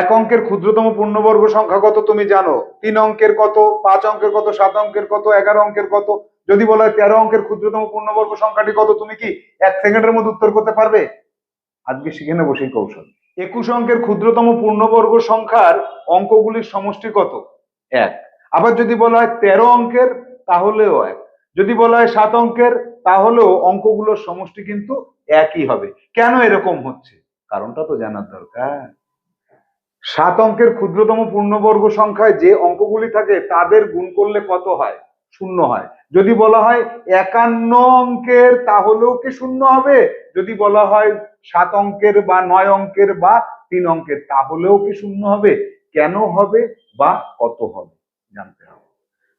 এক অঙ্কের ক্ষুদ্রতম পূর্ণবর্গ সংখ্যা কত তুমি জানো? তিন অঙ্কের কত? পাঁচ অঙ্কের কত? সাত অঙ্কের কত? এগারো অঙ্কের কত? যদি বলা হয় তেরো অঙ্কের ক্ষুদ্রতম পূর্ণবর্গ সংখ্যাটি কত তুমি কি এক সেকেন্ডের মধ্যে উত্তর করতে পারবে? আজকে শিখে নেব সেই কৌশল। একুশ অঙ্কের ক্ষুদ্রতম পূর্ণবর্গ সংখ্যার অঙ্কগুলির সমষ্টি কত? এক। আবার যদি বলা হয় তেরো অঙ্কের, তাহলেও এক। যদি বলা হয় সাত অঙ্কের, তাহলেও অঙ্কগুলোর সমষ্টি কিন্তু একই হবে। কেন এরকম হচ্ছে? কারণটা তো জানার দরকার। সাত অঙ্কের ক্ষুদ্রতম পূর্ণবর্গ সংখ্যায় যে অঙ্কগুলি থাকে, তাদের গুণ করলে কত হয়? শূন্য হয়। যদি বলা হয় একান্ন অঙ্কের, তাহলেও কি শূন্য হবে? যদি বলা হয় সাত অঙ্কের বা নয় অঙ্কের বা তিন অঙ্কের, তাহলেও কি শূন্য হবে? কেন হবে বা কত হবে? জানতে হবে।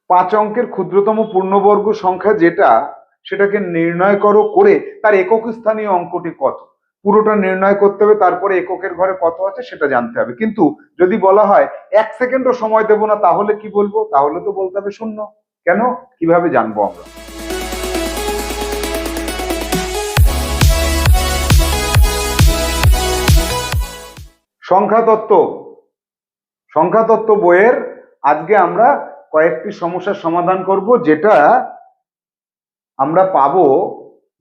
পাঁচ অঙ্কের ক্ষুদ্রতম পূর্ণবর্গ সংখ্যা যেটা, সেটাকে নির্ণয় করো করে তার একক স্থানীয় অঙ্কটি কত? পুরোটা নির্ণয় করতে হবে, তারপরে এককের ঘরে কত আছে সেটা জানতে হবে। কিন্তু যদি বলা হয় এক সেকেন্ডও সময় দেবো না, তাহলে কি বলব? তাহলে তো বলতে হবে শূন্য। কেন? কীভাবে জানব আমরা? সংখ্যাতত্ত্ব। সংখ্যাতত্ত্ব বইয়ের আজকে আমরা কয়েকটি সমস্যার সমাধান করব, যেটা আমরা পাবো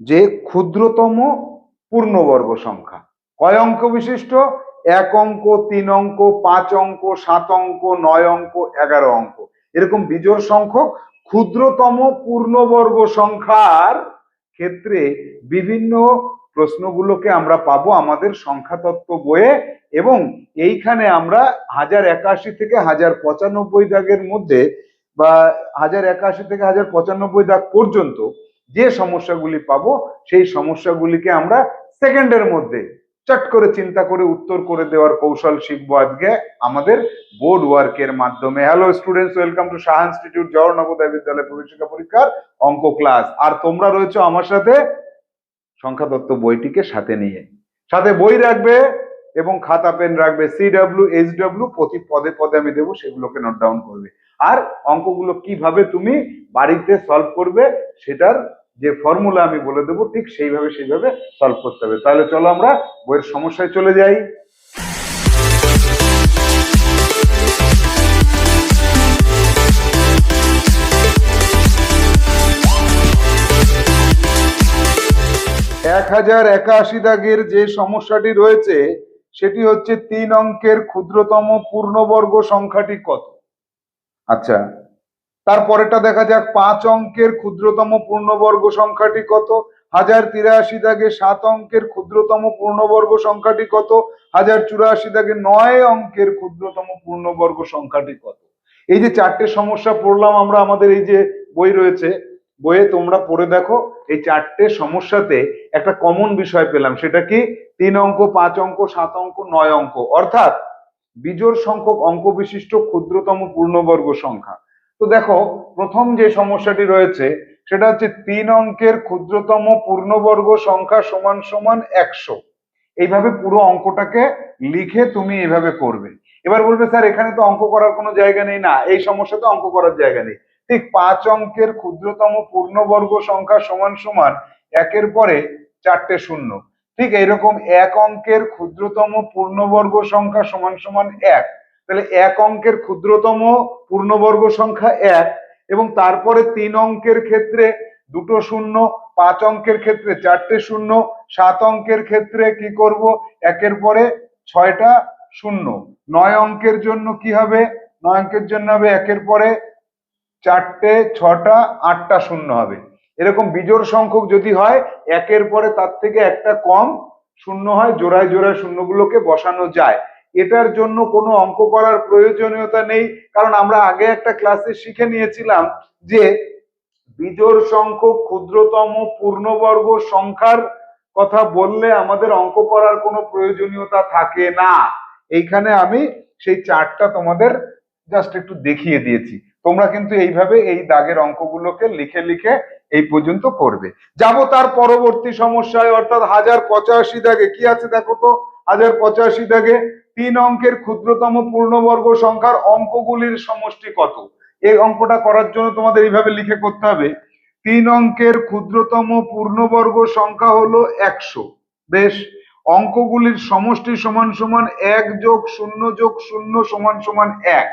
যে ক্ষুদ্রতম পূর্ণবর্গ সংখ্যা। কয় অঙ্ক বিশিষ্ট? এক অঙ্ক, তিন অঙ্ক, পাঁচ অঙ্ক, সাত অঙ্ক, নয় অঙ্ক, এগারো অঙ্ক। এরকম বিজোড় সংখ্যক ক্ষুদ্রতম পূর্ণবর্গ সংখ্যার ক্ষেত্রে বিভিন্ন প্রশ্নগুলোকে আমরা পাবো আমাদের সংখ্যাতত্ত্ব বইয়ে এবং এইখানে আমরা হাজার একাশি থেকে হাজার পঁচানব্বই দাগের মধ্যে বা হাজার একাশি থেকে হাজার পঁচানব্বই দাগ পর্যন্ত যে সমস্যাগুলি পাবো, সেই সমস্যাগুলিকে আমরা সেকেন্ডের মধ্যে চট করে চিন্তা করে উত্তর করে দেওয়ার কৌশল শিখব আজকে আমাদের বোর্ড ওয়ার্কের মাধ্যমে। Hello students welcome to Shah institute Jawahar Navodaya Vidyalaya প্রবেশিকা পরীক্ষার অঙ্ক ক্লাস আর তোমরা রয়েছে আমার সাথে সংখ্যা সংখ্যাতত্ত্ব বইটিকে সাথে নিয়ে। সাথে বই রাখবে এবং খাতা, পেন রাখবে। সি ডাব্লিউ এইচ ডাব্লিউ প্রতি পদে পদে আমি দেবো, সেগুলোকে নোট ডাউন করবে। আর অঙ্কগুলো কীভাবে তুমি বাড়িতে সলভ করবে, সেটার যে ফর্মুলা আমি বলে দেবো, ঠিক সেইভাবে সেইভাবে সলভ করতে হবে। তাহলে চলো আমরা বইয়ের সমস্যায় চলে যাই। এক হাজার একাশি দাগের যে সমস্যাটি রয়েছে, সেটি হচ্ছে তিন অঙ্কের ক্ষুদ্রতম পূর্ণবর্গ সংখ্যাটি কত? আচ্ছা তারপরেটা দেখা যাক, পাঁচ অঙ্কের ক্ষুদ্রতম পূর্ণবর্গ সংখ্যাটি কত? হাজার তিরাশি দাগে সাত অঙ্কের ক্ষুদ্রতম পূর্ণবর্গ সংখ্যাটি কত? হাজার চুরাশি দাগে নয় অঙ্কের ক্ষুদ্রতম পূর্ণবর্গ সংখ্যাটি কত? এই যে চারটে সমস্যা পড়লাম আমরা, আমাদের এই যে বই রয়েছে, বইয়ে তোমরা পড়ে দেখো, এই চারটে সমস্যাতে একটা কমন বিষয় পেলাম, সেটা কি? তিন অঙ্ক, পাঁচ অঙ্ক, সাত অঙ্ক, নয় অঙ্ক। অর্থাৎ বিজোড় সংখ্যক অঙ্ক বিশিষ্ট ক্ষুদ্রতম পূর্ণবর্গ সংখ্যা। তো দেখো, প্রথম যে সমস্যাটি রয়েছে, সেটা হচ্ছে তিন অঙ্কের ক্ষুদ্রতম পূর্ণবর্গ সংখ্যা সমান সমান একশো। এইভাবে পুরো অঙ্কটাকে লিখে তুমি এইভাবে করবে। এবার বলবে, স্যার, এখানে তো অঙ্ক করার কোনো জায়গা নেই। না, এই সমস্যা তো অঙ্ক করার জায়গা নেই। ঠিক পাঁচ অঙ্কের ক্ষুদ্রতম পূর্ণবর্গ সংখ্যা সমান সমান একের পরে চারটে শূন্য। ঠিক এইরকম এক অঙ্কের ক্ষুদ্রতম পূর্ণবর্গ সংখ্যা সমান সমান এক। তাহলে এক অঙ্কের ক্ষুদ্রতম পূর্ণবর্গ সংখ্যা এক এবং তারপরে তিন অঙ্কের ক্ষেত্রে দুটো শূন্য, পাঁচ অঙ্কের ক্ষেত্রে চারটে শূন্য, সাত অঙ্কের ক্ষেত্রে কি করব? একের পরে ছয়টা শূন্য। নয় অঙ্কের জন্য কি হবে? নয় অঙ্কের জন্য হবে একের পরে চারটে, ছটা, আটটা শূন্য হবে। এরকম বিজোড় সংখ্যক যদি হয়, একের পরে তার থেকে একটা কম শূন্য হয়, জোড়ায় জোড়ায় শূন্যগুলোকে বসানো যায়। এটার জন্য কোনো অঙ্ক করার প্রয়োজনীয়তা নেই। কারণ আমরা আগে একটা ক্লাসে শিখে নিয়েছিলাম যে বিজোড় সংখ্যক ক্ষুদ্রতম পূর্ণবর্গ সংখ্যার কথা বললে আমাদের অঙ্ক করার কোনো প্রয়োজনীয়তা থাকে না। এইখানে আমি সেই চার্টটা তোমাদের জাস্ট একটু দেখিয়ে দিয়েছি। তোমরা কিন্তু এইভাবে এই দাগের অঙ্কগুলোকে লিখে লিখে এই পর্যন্ত করবে। যাব তার পরবর্তী সমস্যায়, অর্থাৎ হাজার পঁচাশি দাগে। কি আছে দেখো তো? হাজার পঁচাশি দাগে তিন অঙ্কের ক্ষুদ্রতম পূর্ণবর্গ সংখ্যার অঙ্কগুলির সমষ্টি কত? এই অঙ্কটা করার জন্য তোমাদের এইভাবে লিখে করতে হবে। তিন অঙ্কের ক্ষুদ্রতম পূর্ণবর্গ সংখ্যা হলো একশো। বেশ, অঙ্কগুলির সমষ্টি সমান সমান এক যোগ শূন্য যোগ শূন্য সমান সমান এক।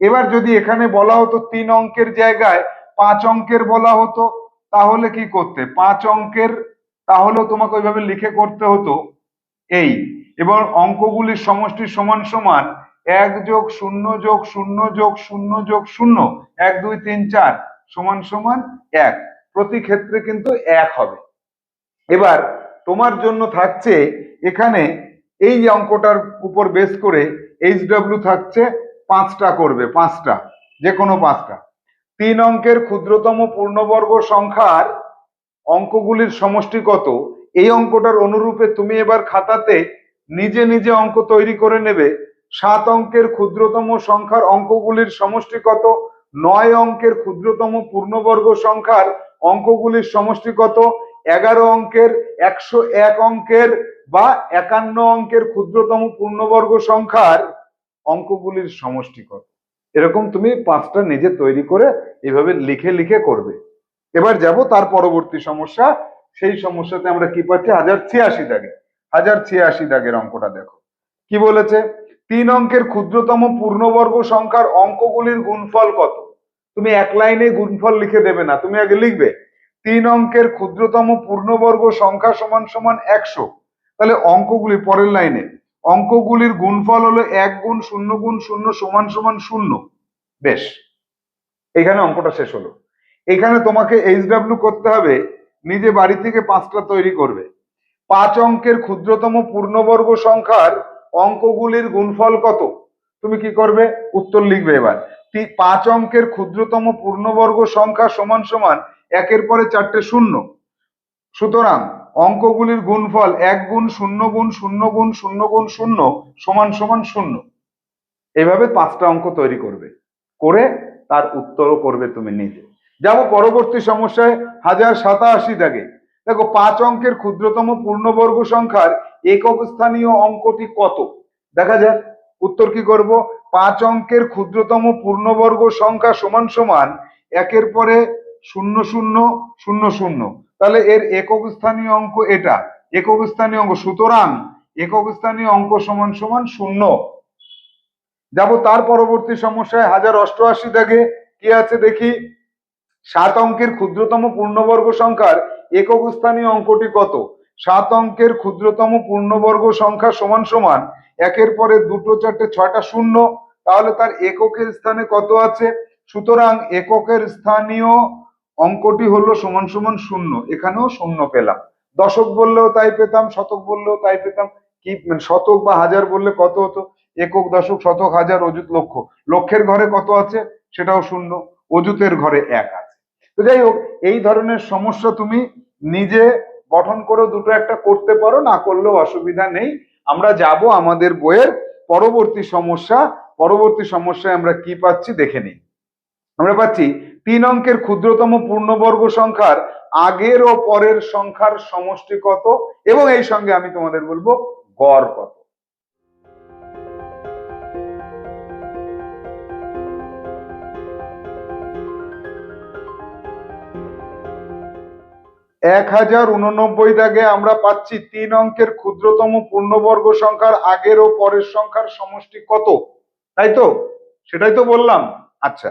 এবার যদি এখানে বলা হতো তিন অঙ্কের জায়গায় পাঁচ অঙ্কের বলা হতো, তাহলে কি করতে? পাঁচ অঙ্কের তাহলে তোমাকে ওইভাবে লিখে করতে হতো। এই। এবং অঙ্কগুলির সমষ্টি সমান সমান এক যোগ শূন্য যোগ শূন্য যোগ শূন্য যোগ শূন্য, এক, দুই, তিন, চার, সমান সমান এক। প্রতি ক্ষেত্রে কিন্তু এক হবে। এবার তোমার জন্য থাকছে এখানে এই অঙ্কটার উপর বেস করে এইচ ডাব্লিউ থাকছে পাঁচটা করবে, পাঁচটা যে কোনো পাঁচটা। তিন অঙ্কের ক্ষুদ্রতম পূর্ণবর্গ সংখ্যার অঙ্কগুলির সমষ্টি কত? এই অঙ্কটার অনুরূপে তুমি এবার খাতাতে নিজে নিজে অঙ্ক তৈরি করে নেবে। সাত অঙ্কের ক্ষুদ্রতম সংখ্যার অঙ্কগুলির সমষ্টি কত? নয় অঙ্কের ক্ষুদ্রতম পূর্ণবর্গ সংখ্যার অঙ্কগুলির সমষ্টি কত? এগারো অঙ্কের একশো এক অঙ্কের বা একান্ন অঙ্কের ক্ষুদ্রতম পূর্ণবর্গ সংখ্যার অঙ্কগুলির সমষ্টি কত? এরকম তুমি পাঁচটা নিজে তৈরি করে এভাবে লিখে লিখে করবে। এবার যাব তার পরবর্তী সমস্যা সেই সমস্যাতে আমরা কি পাচ্ছি? হাজার ছিয়াশি দাগে। হাজার ছিয়াশি দাগের অঙ্কটা দেখো। কি বলেছে? তিন অঙ্কের ক্ষুদ্রতম পূর্ণবর্গ সংখ্যার অঙ্কগুলির গুণফল কত? তুমি এক লাইনে গুণফল লিখে দেবে না, তুমি আগে লিখবে। তিন অঙ্কের ক্ষুদ্রতম পূর্ণবর্গ সংখ্যা সমান সমান একশো। তাহলে অঙ্কগুলি পরের লাইনে। অঙ্কগুলির গুণফল হলো এক গুণ শূন্য গুণ শূন্য সমান সমান শূন্য। বেশ। এখানে অঙ্কটা শেষ হলো। এখানে তোমাকে এইচ ডাব্লিউ করতে হবে নিজে বাড়ি থেকে পাঁচটা তৈরি করবে। পাঁচ অঙ্কের ক্ষুদ্রতম পূর্ণবর্গ সংখ্যার অঙ্কগুলির গুণফল কত? তুমি কি করবে? উত্তর লিখবে এবার। পাঁচ অঙ্কের ক্ষুদ্রতম পূর্ণবর্গ সংখ্যা সমান সমান একের পরে চারটে শূন্য। সুতরাং অঙ্কগুলির গুণফল এক গুণ শূন্য গুণ শূন্য গুণ শূন্য গুণ শূন্য সমান সমান শূন্য। এভাবে পাঁচটা অঙ্ক তৈরি করবে। করে তার উত্তরও করবে তুমি নিজে। যাব পরবর্তী সমস্যায় হাজার সাতাশি দাগে। দেখো, পাঁচ অঙ্কের ক্ষুদ্রতম পূর্ণবর্গ সংখ্যার একক স্থানীয় অঙ্কটি কত? দেখা যাক, উত্তর কি করব? পাঁচ অঙ্কের ক্ষুদ্রতম পূর্ণবর্গ সংখ্যা সমান সমান একের পরে শূন্য শূন্য শূন্য শূন্য। তাহলে এর একক স্থানীয় অঙ্ক এটা। একক স্থানীয় অঙ্ক, সুতরাং একক স্থানীয় অঙ্ক সমান সমান শূন্য। যাব তার পরবর্তী সমস্যায় হাজার অষ্টআশি দাগে। কি আছে দেখি? সাত অঙ্কের ক্ষুদ্রতম পূর্ণবর্গ সংখ্যার একক স্থানীয় অঙ্কটি কত? সাত অঙ্কের ক্ষুদ্রতম পূর্ণবর্গ সংখ্যা সমান সমান একের পরে দুটো, চারটে, ছয়টা শূন্য, তাহলে তার এককের স্থানে কত আছে? সুতরাং এককের স্থানীয় অঙ্কটি হলো সমান সমান শূন্য, এখানেও শূন্য পেলাম। দশক বললেও তাই পেতাম, শতক বললেও তাই পেতাম, কি মানে শতক বা হাজার বললে কত হতো? একক, দশক, শতক, হাজার, অযুত লক্ষ। লক্ষের ঘরে কত আছে? সেটাও শূন্য, অযুতের ঘরে এক তো যাই হোক, এই ধরনের সমস্যা তুমি নিজে গঠন করে দুটো একটা করতে পারো, না করলেও অসুবিধা নেই। আমরা যাব আমাদের বইয়ের পরবর্তী সমস্যা, পরবর্তী সমস্যায় আমরা কি পাচ্ছি দেখে নিই। আমরা পাচ্ছি তিন অঙ্কের ক্ষুদ্রতম পূর্ণবর্গ সংখ্যার আগের ও পরের সংখ্যার সমষ্টি কত এবং এই সঙ্গে আমি তোমাদের বলব গড় কত। এক হাজার উননব্বই দাগে আমরা পাচ্ছি তিন অঙ্কের ক্ষুদ্রতম পূর্ণবর্গ সংখ্যার আগের ও পরের সংখ্যার সমষ্টি কত? তাই তো? সেটাই তো বললাম। আচ্ছা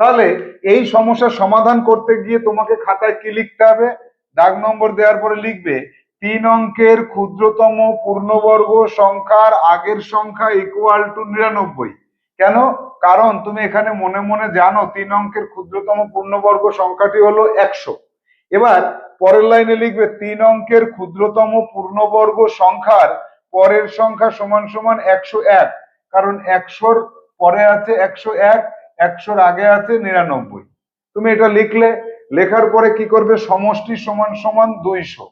তাহলে এই সমস্যার সমাধান করতে গিয়ে তোমাকে খাতায় কি লিখতে হবে? দাগ নম্বর দেওয়ার পরে লিখবে, তিন অঙ্কের ক্ষুদ্রতম পূর্ণবর্গ সংখ্যার আগের সংখ্যা ইকুয়াল টু নিরানব্বই। কেন? কারণ তুমি এখানে মনে মনে জানো, তিন অঙ্কের ক্ষুদ্রতম পূর্ণবর্গ সংখ্যাটি হলো একশো। এবার পরের লাইনে লিখবে তিন অঙ্কের ক্ষুদ্রতম পূর্ণবর্গ সংখ্যার পরের সংখ্যা সমান সমান একশো এক, কারণ একশোর পরে আছে একশো এক, একশোর আগে আছে নিরানব্বই। তুমি এটা লিখলে, লেখার পরে কি করবে? সমষ্টি সমান সমান দুইশো।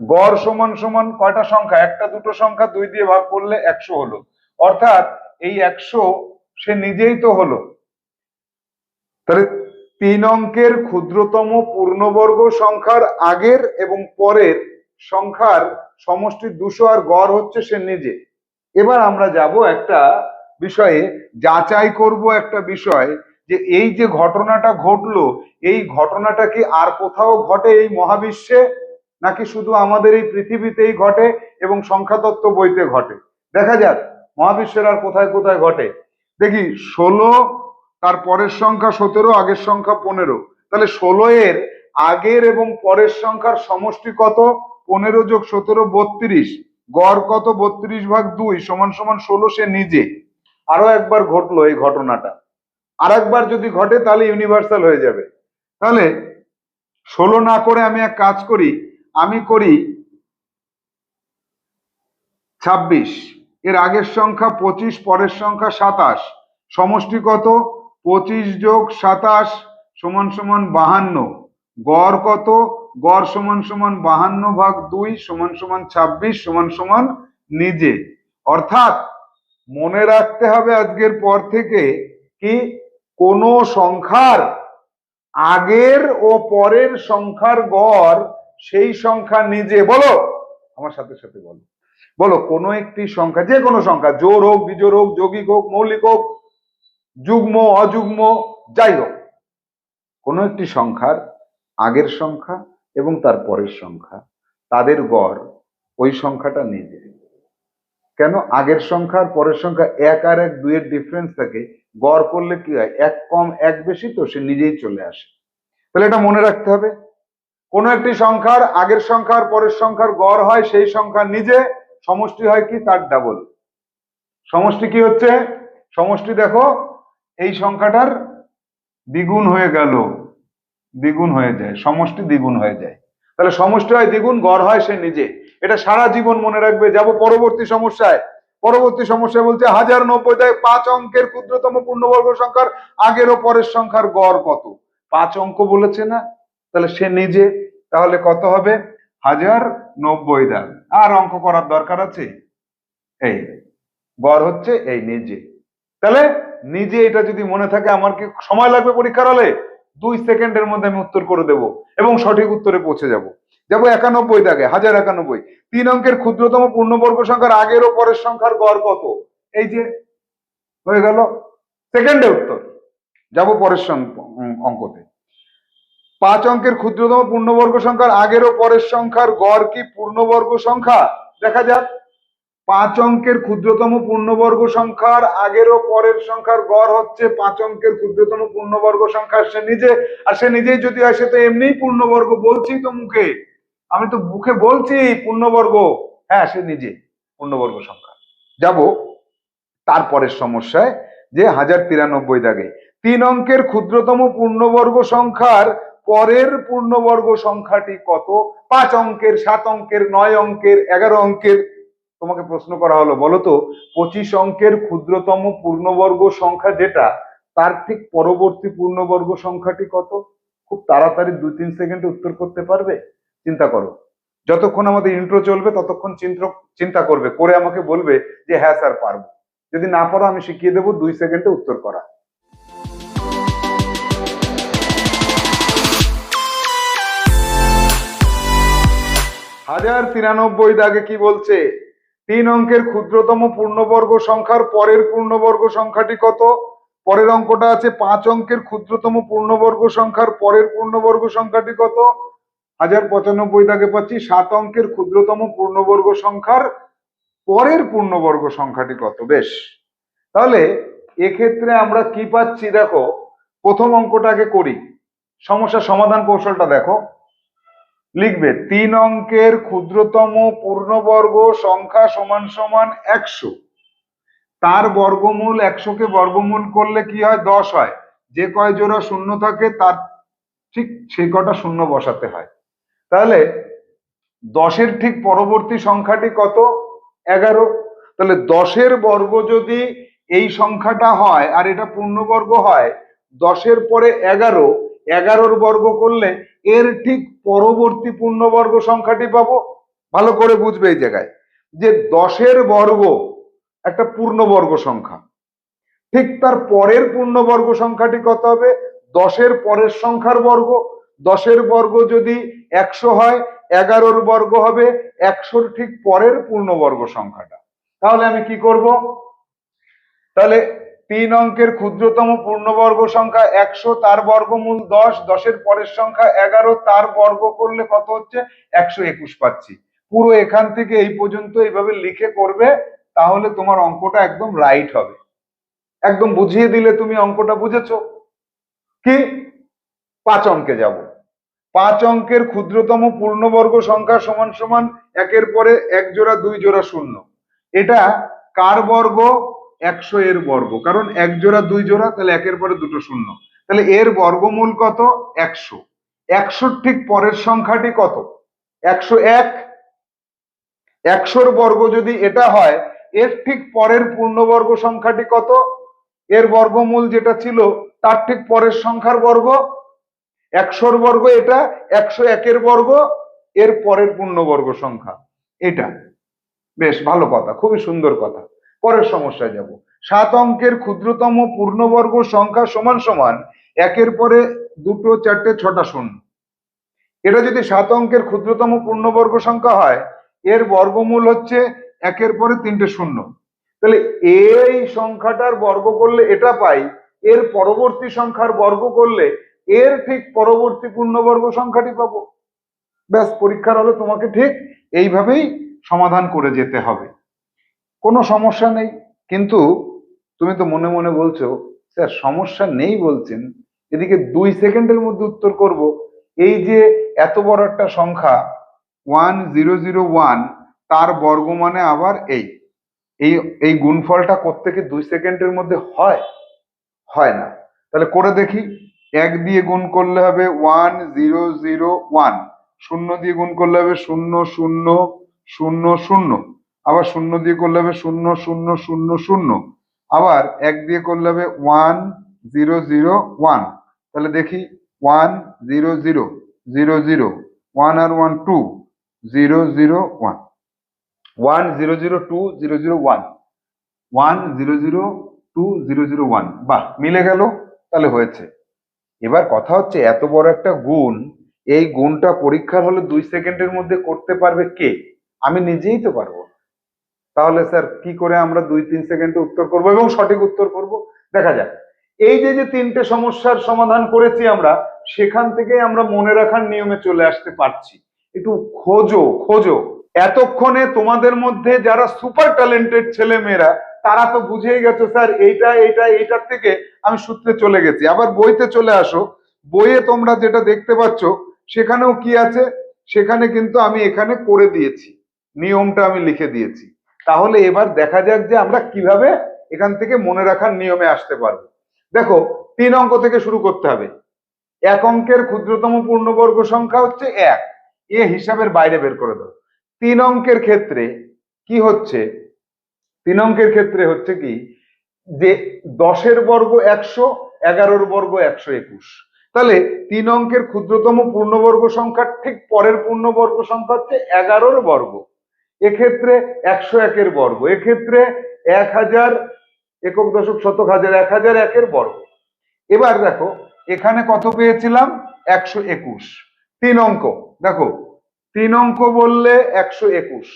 গড় সমান সমান কয়টা সংখ্যা? একটা, দুটো সংখ্যা, দুই দিয়ে ভাগ করলে একশো হলো। অর্থাৎ এই একশো সে নিজেই তো হলো। তাহলে তিন অঙ্কের ক্ষুদ্রতম পূর্ণবর্গ সংখ্যার আগের এবং পরের সংখ্যার সমষ্টি দুশো আর গড় হচ্ছে সে নিজে। এবার আমরা যাব একটা বিষয়ে, যাচাই করব একটা বিষয় যে এই যে ঘটনাটা ঘটলো, এই ঘটনাটা কি আর কোথাও ঘটে এই মহাবিশ্বে, নাকি শুধু আমাদের এই পৃথিবীতেই ঘটে এবং সংখ্যাতত্ত্ব বইতে ঘটে? দেখা যাক, মহাবিশ্বের আর কোথায় কোথায় ঘটে। দেখি, ষোলো তার পরের সংখ্যা সতেরো, আগের সংখ্যা পনেরো। তাহলে ষোলো এর আগের এবং পরের সংখ্যার সমষ্টি কত? পনেরো যোগ সতেরো, বত্রিশ। গড় কত? বত্রিশ ভাগ দুই, সমান সমান ষোলো সে নিজে। আরও একবার ঘটলো এই ঘটনাটা। আর একবার যদি ঘটে, তাহলে ইউনিভার্সাল হয়ে যাবে। তাহলে ষোলো না করে আমি এক কাজ করি, আমি করি ছাব্বিশ। এর আগের সংখ্যা পঁচিশ, পরের সংখ্যা সাতাশ। সমষ্টি কত? পঁচিশ যোগ সাতাশ সমান সমান বাহান্ন। গড় কত? গড় সমান সমান বাহান্ন ভাগ দুই সমান সমান ছাব্বিশ সমান সমান নিজে। অর্থাৎ মনে রাখতে হবে আজকের পর থেকে কি কোন সংখ্যার আগের ও পরের সংখ্যার গড় সেই সংখ্যা নিজে। বলো, আমার সাথে সাথে বলো। বলো, কোনো একটি সংখ্যা, যে কোনো সংখ্যা জোর হোক বিজোর হোক, যৌগিক হোক, মৌলিক হোক যুগ্ম, অযুগ্ম, যাই হোক, কোনো একটি সংখ্যার আগের সংখ্যা এবং তার পরের সংখ্যা, তাদের গড় ওই সংখ্যাটা নিজে কেন আগের সংখ্যা আর পরের সংখ্যা এক আর এক দুইয়ের ডিফারেন্স থাকে, গড় করলে কি হয়? এক কম, এক বেশি তো সে নিজেই চলে আসে। তাহলে এটা মনে রাখতে হবে, কোনো একটি সংখ্যার আগের সংখ্যা আর পরের সংখ্যার গড় হয়, সেই সংখ্যা নিজে, সমষ্টি হয় কি? তার ডাবল সমষ্টি কি হচ্ছে? সমষ্টি দেখো এই সংখ্যাটার দ্বিগুণ হয়ে গেল, দ্বিগুণ হয়ে যায়, সমষ্টি দ্বিগুণ হয়ে যায়। তাহলে সমষ্টি হয় দ্বিগুণ, গড় হয় সে নিজে। এটা সারা জীবন মনে রাখবে, যাব পরবর্তী সমস্যায়। পরবর্তী সমস্যা বলছে হাজার নব্বই দেয় পাঁচ অঙ্কের ক্ষুদ্রতম পূর্ণবর্গ সংখ্যার আগের ও পরের সংখ্যার গড় কত? পাঁচ অঙ্ক বলেছে না? তাহলে সে নিজে, তাহলে কত হবে? হাজার নব্বই দাগ আর অঙ্ক করার দরকার আছে? এই, গড় হচ্ছে এই নিজে। তাহলে নিজে এটা যদি মনে থাকে, আমার কি সময় লাগবে পরীক্ষার হলে? দুই সেকেন্ডের মধ্যে আমি উত্তর করে দেব এবং সঠিক উত্তরে পৌঁছে যাব। যাব একানব্বই দাগে, হাজার একানব্বই। তিন অঙ্কের ক্ষুদ্রতম পূর্ণবর্গ সংখ্যার আগের ও পরের সংখ্যার গড় কত? এই যে, হয়ে গেল। সেকেন্ডে উত্তর। যাব পরের অঙ্কতে। পাঁচ অঙ্কের ক্ষুদ্রতম পূর্ণবর্গ সংখ্যার আগের ও পরের সংখ্যার গড় কি পূর্ণবর্গ সংখ্যা? দেখা যাক। পাঁচ অঙ্কের ক্ষুদ্রতম পূর্ণবর্গ সংখ্যার আগের ও পরের সংখ্যার গড় হচ্ছে পাঁচ অঙ্কের ক্ষুদ্রতম পূর্ণবর্গ সংখ্যা। সে নিজে, আর সে নিজেই যদি হয়, সে তো এমনিই পূর্ণবর্গ বলছি তো মুখে। আমি তো মুখে বলছি পূর্ণবর্গ। হ্যাঁ সে নিজে পূর্ণবর্গ সংখ্যা। যাব তারপরের সমস্যায়, যে হাজার তিরানব্বই দাগে। তিন অঙ্কের ক্ষুদ্রতম পূর্ণবর্গ সংখ্যার পরের পূর্ণবর্গ সংখ্যাটি কত? পাঁচ অঙ্কের, সাত অঙ্কের, নয় অঙ্কের, এগারো অঙ্কের। তোমাকে প্রশ্ন করা হলো, বলো তো, পঁচিশ অঙ্কের ক্ষুদ্রতম পূর্ণবর্গ সংখ্যা যেটা, তার ঠিক পরবর্তী পূর্ণবর্গ সংখ্যাটি কত? খুব তাড়াতাড়ি দুই তিন সেকেন্ডে উত্তর করতে পারবে? চিন্তা করো। যতক্ষণ আমাদের ইন্ট্রো চলবে, ততক্ষণ চিন্তা চিন্তা করবে, করে আমাকে বলবে যে হ্যাঁ স্যার, পারব। যদি না পারো, আমি শিখিয়ে দেবো দুই সেকেন্ডে উত্তর করা। হাজার তিরানব্বই দাগে কি বলছে? তিন অঙ্কের ক্ষুদ্রতম পূর্ণবর্গ সংখ্যার পরের পূর্ণবর্গ সংখ্যাটি কত? পরের অঙ্কটা আছে পাঁচ অঙ্কের ক্ষুদ্রতম পূর্ণবর্গ সংখ্যার পরের পূর্ণবর্গ সংখ্যাটি কত? হাজার পঁচানব্বই দাগে পাচ্ছি, সাত অঙ্কের ক্ষুদ্রতম পূর্ণবর্গ সংখ্যার পরের পূর্ণবর্গ সংখ্যাটি কত? বেশ। তাহলে এক্ষেত্রে আমরা কি পাচ্ছি দেখো, প্রথম অঙ্কটাকে করি। সমস্যা সমাধান কৌশলটা দেখো। লিখবে, তিন অঙ্কের ক্ষুদ্রতম পূর্ণবর্গ সংখ্যা সমান সমান একশো। তার বর্গমূল একশোকে বর্গমূল করলে কি হয়? দশ হয়। যে কয় জোড়া শূন্য থাকে, তার ঠিক সেই কটা শূন্য বসাতে হয়। তাহলে দশের ঠিক পরবর্তী সংখ্যাটি কত? এগারো। তাহলে দশের বর্গ যদি এই সংখ্যাটা হয়, আর এটা পূর্ণবর্গ হয়, দশের পরে এগারো এগারোর বর্গ করলে এর ঠিক পরবর্তী পূর্ণবর্গ সংখ্যাটি পাবো। ভালো করে বুঝবে এই জায়গায় যে দশের বর্গ একটা পূর্ণবর্গ সংখ্যা। ঠিক তার পরের পূর্ণবর্গ সংখ্যাটি কত হবে? দশের পরের সংখ্যার বর্গ। দশের বর্গ যদি একশো হয়, এগারোর বর্গ হবে একশোর ঠিক পরের পূর্ণবর্গ সংখ্যাটা। তাহলে আমি কি করব? তাহলে তিন অঙ্কের ক্ষুদ্রতম পূর্ণবর্গ সংখ্যা একশো, তার বর্গমূল দশ, দশের পরের সংখ্যা এগারো, তার বর্গ করলে কত হচ্ছে? একশো একুশ পাচ্ছি। পুরো এখান থেকে এই পর্যন্ত এইভাবে লিখে করবে, তাহলে তোমার অঙ্কটা একদম রাইট হবে। একদম বুঝিয়ে দিলে তুমি অঙ্কটা বুঝেছ। কি? পাঁচ অঙ্কে যাব। পাঁচ অঙ্কের ক্ষুদ্রতম পূর্ণবর্গ সংখ্যা সমান সমান একের পরে এক জোড়া দুই জোড়া শূন্য। এটা কার বর্গ? একশো এর বর্গ। কারণ এক জোড়া, দুই জোড়া, তাহলে একের পরে দুটো শূন্য। তাহলে এর বর্গমূল কত? একশো। একশোর ঠিক পরের সংখ্যাটি কত? একশো এক। একশোর বর্গ যদি এটা হয়, এর ঠিক পরের পূর্ণবর্গ সংখ্যাটি কত? এর বর্গমূল যেটা ছিল, তার ঠিক পরের সংখ্যার বর্গ? একশোর বর্গ এটা, একশো একের বর্গ, এর পরের পূর্ণবর্গ সংখ্যা। এটা। বেশ, ভালো কথা, খুবই সুন্দর কথা। পরের সমস্যায় যাব। সাত অঙ্কের ক্ষুদ্রতম পূর্ণবর্গ সংখ্যা সমান সমান একের পরে দুটো, চারটে, ছটা শূন্য। এটা যদি সাত অঙ্কের ক্ষুদ্রতম পূর্ণবর্গ সংখ্যা হয়, এর বর্গমূল হচ্ছে একের পরে তিনটে শূন্য। তাহলে এই সংখ্যাটার বর্গ করলে এটা পাই, এর পরবর্তী সংখ্যার বর্গ করলে এর ঠিক পরবর্তী পূর্ণবর্গ সংখ্যাটি পাবো। ব্যাস, পরীক্ষার হলে তোমাকে ঠিক এইভাবেই সমাধান করে যেতে হবে। কোনো সমস্যা নেই, কিন্তু তুমি তো মনে মনে বলছো, স্যার, সমস্যা নেই বলছেন। এদিকে দুই সেকেন্ডের মধ্যে উত্তর করব। এই যে এত বড় একটা সংখ্যা, ওয়ান জিরো জিরো ওয়ান, তার বর্গ মানে আবার এই। এই এই গুণফলটা করতে কি দুই সেকেন্ডের মধ্যে হয়? হয় না। তাহলে করে দেখি। এক দিয়ে গুণ করলে হবে ওয়ান জিরো জিরো ওয়ান। শূন্য দিয়ে গুণ করলে হবে শূন্য শূন্য শূন্য শূন্য। আবার শূন্য দিয়ে করলে হবে শূন্য শূন্য শূন্য শূন্য। আবার এক দিয়ে করলে হবে ওয়ান, জিরো জিরো, ওয়ান। তাহলে দেখি, one, zero zero zero zero, one আর one, two, zero zero, one. One, zero zero, two, zero zero, one. One, zero zero, two, zero zero, one. বাহ, মিলে গেল, তাহলে হয়েছে। এবার কথা হচ্ছে, এত বড় একটা গুণ, এই গুণটা পরীক্ষার হলে দুই সেকেন্ডের মধ্যে করতে পারবে কে? আমি নিজেই তো পারব। তাহলে স্যার কি করে আমরা দুই তিন সেকেন্ডে উত্তর করব এবং সঠিক উত্তর করব? দেখা যাক। এই যে যে তিনটে সমস্যার সমাধান করেছি আমরা, সেখান থেকে আমরা মনে রাখার নিয়মে চলে আসতে পারছি। একটু খোঁজো খোঁজো। এতক্ষণে তোমাদের মধ্যে যারা সুপার ট্যালেন্টেড ছেলে মেয়েরা তারা তো বুঝেই গেছো স্যার, এইটা এইটা, এইটার থেকে আমি সূত্রে চলে গেছি। আবার বইতে চলে আসো। বইয়ে তোমরা যেটা দেখতে পাচ্ছ, সেখানেও কি আছে? সেখানে কিন্তু আমি এখানে করে দিয়েছি। নিয়মটা আমি লিখে দিয়েছি। তাহলে এবার দেখা যাক যে আমরা কীভাবে এখান থেকে মনে রাখার নিয়মে আসতে পারব। দেখো, তিন অঙ্ক থেকে শুরু করতে হবে। এক অঙ্কের ক্ষুদ্রতম পূর্ণবর্গ সংখ্যা হচ্ছে এক। এ হিসাবের বাইরে বের করে দাও। তিন অঙ্কের ক্ষেত্রে কি হচ্ছে? তিন অঙ্কের ক্ষেত্রে হচ্ছে কি? যে দশের বর্গ একশো, এগারোর বর্গ একশো একুশ। তাহলে তিন অঙ্কের ক্ষুদ্রতম পূর্ণবর্গ সংখ্যার ঠিক পরের পূর্ণবর্গ সংখ্যা হচ্ছে এগারোর বর্গ। এক্ষেত্রে একশো একের বর্গ, এক্ষেত্রে এক হাজার একক দশক শতক হাজার, এক হাজার একের বর্গ। এবার দেখো, এখানে কত পেয়েছিলাম? একশো একুশ। তিন অঙ্ক, দেখো, তিন অঙ্ক বললে একশো একুশ।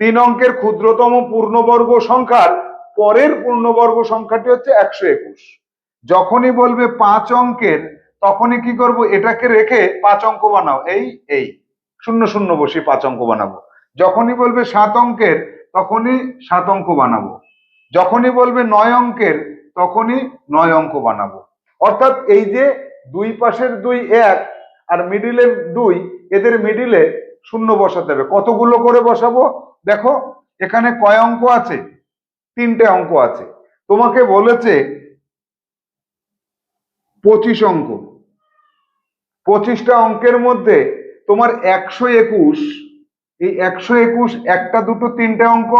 তিন অঙ্কের ক্ষুদ্রতম পূর্ণবর্গ সংখ্যার পরের পূর্ণবর্গ সংখ্যাটি হচ্ছে একশো একুশ। যখনই বলবে পাঁচ অঙ্কের, তখনই কি করব? এটাকে রেখে পাঁচ অঙ্ক বানাও। এই এই, শূন্য শূন্য বসে পাঁচ অঙ্ক বানাবো। যখনই বলবে সাত অঙ্কের, তখনই সাত অঙ্ক বানাবো। যখনই বলবে নয় অঙ্কের, তখনই নয় অঙ্ক বানাবো। অর্থাৎ এই যে দুই পাশের দুই এক আর মিডিলের দুই, এদের মিডিলে শূন্য বসাতে হবে। কতগুলো করে বসাবো? দেখো, এখানে কয় অঙ্ক আছে? তিনটে অঙ্ক আছে। তোমাকে বলেছে পঁচিশ অঙ্ক। পঁচিশটা অঙ্কের মধ্যে তোমার একশো একুশ এই একশো একুশ, একটা দুটো তিনটে অঙ্ক,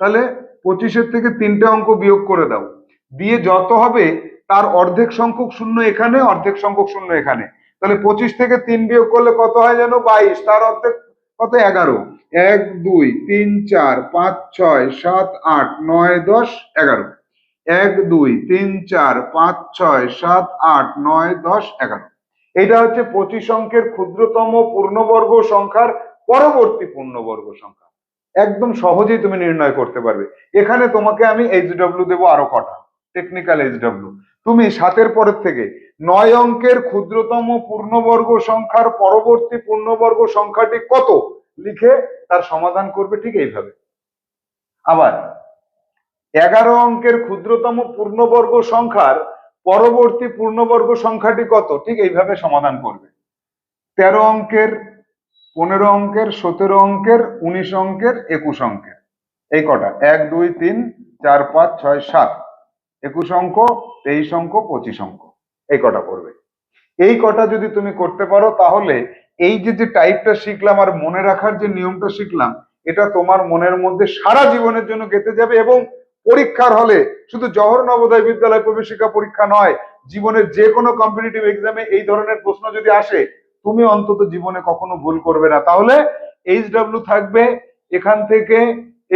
তাহলে পঁচিশের থেকে তিনটে অঙ্ক বিয়োগ করে দাও। দিয়ে যত হবে, তার অর্ধেক সংখ্যক শূন্য এখানে, অর্ধেক সংখ্যক শূন্য এখানে। তাহলে পঁচিশ থেকে তিন বিয়োগ করলে কত হয় যেন বাইশ? তার অর্ধেক কত? এগারো। এক, দুই, তিন, চার, পাঁচ, ছয়, সাত, আট, নয়, দশ, এগারো। এক, দুই, তিন, চার, পাঁচ, ছয়, সাত, আট, নয়, দশ, এগারো। এটা হচ্ছে পঁচিশ অঙ্কের ক্ষুদ্রতম পূর্ণবর্গ সংখ্যার পরবর্তী পূর্ণবর্গ সংখ্যা। একদম সহজেই তুমি নির্ণয় করতে পারবে। এখানে তোমাকে আমি এইচ ডব্লিউ দেবো আরও কটা। টেকনিক্যাল এইচডব্লিউ তুমি সাতের পরের থেকে নয় অঙ্কের ক্ষুদ্রতম পূর্ণবর্গ সংখ্যার পরবর্তী পূর্ণবর্গ সংখ্যাটি কত লিখে তার সমাধান করবে ঠিক এইভাবে। আবার এগারো অঙ্কের ক্ষুদ্রতম পূর্ণবর্গ সংখ্যার পরবর্তী পূর্ণবর্গ সংখ্যাটি কত ঠিক এইভাবে সমাধান করবে। তেরো অঙ্কের পনেরো অঙ্কের, সতেরো অঙ্কের, উনিশ অঙ্কের, একুশ অঙ্কের। এই কটা। এক, দুই, তিন, চার, পাঁচ, ছয়, সাত। একুশ অঙ্ক, তেইশ অঙ্ক, পঁচিশ অঙ্ক। এই কটা করবে। এই কটা যদি তুমি করতে পারো, তাহলে এই যে যে টাইপটা শিখলাম আর মনে রাখার যে নিয়মটা শিখলাম, এটা তোমার মনের মধ্যে সারা জীবনের জন্য গেঁথে যাবে এবং পরীক্ষার হলে শুধু জহর নবোদয় বিদ্যালয় প্রবেশিকা পরীক্ষা নয়, জীবনের যে কোনো কম্পিটিটিভ এক্সামে এই ধরনের প্রশ্ন যদি আসে তুমি অন্তত জীবনে কখনো ভুল করবে না। তাহলে এইচ ডাব্লিউ থাকবে, এখান থেকে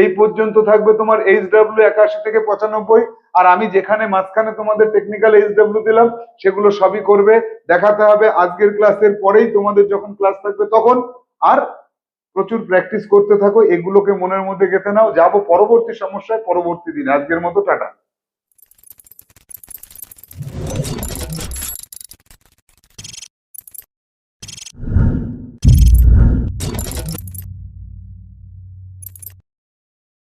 এই পর্যন্ত থাকবে তোমার এইচ ডাব্লিউ একাশি থেকে পঁচানব্বই, আর আমি যেখানে মাঝখানে তোমাদের টেকনিক্যাল এইচ ডাব্লিউ দিলাম, সেগুলো সবই করবে। দেখাতে হবে আজকের ক্লাসের পরেই তোমাদের যখন ক্লাস থাকবে তখন। আর প্রচুর প্র্যাকটিস করতে থাকো, এগুলোকে মনের মধ্যে গেঁথে নাও। যাব পরবর্তী সমস্যায়, পরবর্তী দিন। আজকের মতো, টাটা।